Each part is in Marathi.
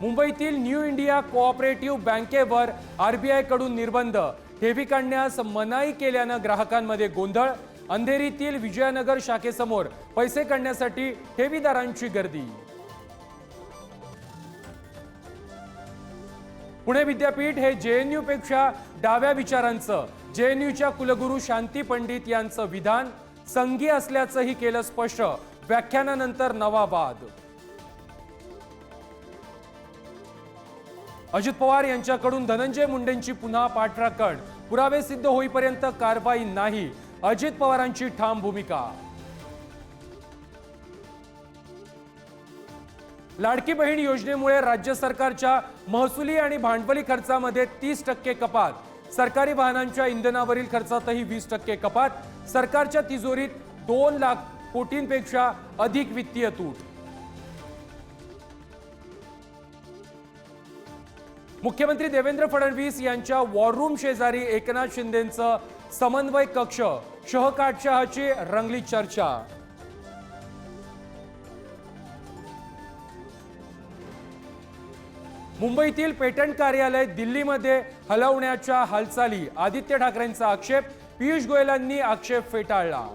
मुंबईतील न्यू इंडिया कोऑपरेटिव्ह बँकेवर आरबीआयकडून निर्बंध. ठेवी काढण्यास मनाई केल्यानं ग्राहकांमध्ये गोंधळ. अंधेरीतील विजयनगर शाखेसमोर पैसे काढण्यासाठी ठेवीदारांची गर्दी. पुणे विद्यापीठ हे जेएनयू पेक्षा डाव्या विचारांचं जेएनयूच्या कुलगुरू शांती पंडित यांचं विधान. संघी असल्याचंही केलं स्पष्ट. व्याख्यानानंतर नवा वाद. अजित पवार यांच्याकडून धनंजय मुंडेंची पुन्हा पाठराखण. पुरावे सिद्ध होईपर्यंत कारवाई नाही. अजित पवारांची ठाम भूमिका. लाडकी बहीण योजनेमुळे राज्य सरकारच्या महसुली आणि भांडवली खर्चामध्ये तीस टक्के कपात. सरकारी वाहनांच्या इंधनावरील खर्चातही वीस टक्के कपात. सरकारच्या तिजोरीत दोन लाख कोटींपेक्षा अधिक वित्तीय तूट. मुख्यमंत्री देवेंद्र फडणवीस यांच्या वॉर रूम शेजारी एकनाथ शिंदेचं समन्वय कक्ष शहकाटशहाची रंगली चर्चा. मुंबईतील पेटंट कार्यालय दिल्लीमध्ये हलवण्याच्या हालचाली आदित्य ठाकरेंचा आक्षेप पियुष गोयलांनी आक्षेप फेटाळला.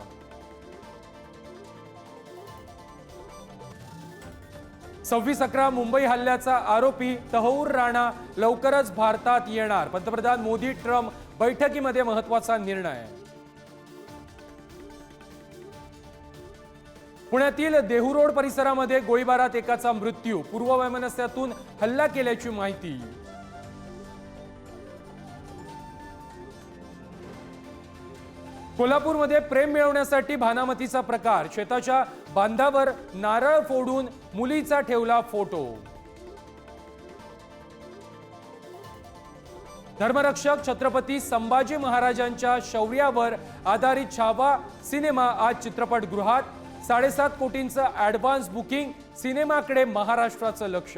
सव्वीस अकरा मुंबई हल्ल्याचा आरोपी तहऊर राणा लवकरच भारतात येणार. पंतप्रधान मोदी ट्रम्प बैठकीमध्ये महत्त्वाचा निर्णय. पुण्यातील देहू रोड परिसरामध्ये गोळीबारात एकाचा मृत्यू. पूर्ववैमनस्यातून हल्ला केल्याची माहिती. कोल्हापूरमध्ये प्रेम मिळवण्यासाठी भानामतीचा प्रकार. शेताच्या बांधावर नारळ फोडून मुलीचा ठेवला फोटो. धर्मरक्षक छत्रपती संभाजी महाराजांच्या शौर्यावर आधारित छावा सिनेमा आज चित्रपटगृहात. साडेसात कोटींचं ऍडव्हान्स बुकिंग सिनेमाकडे महाराष्ट्राचं लक्ष.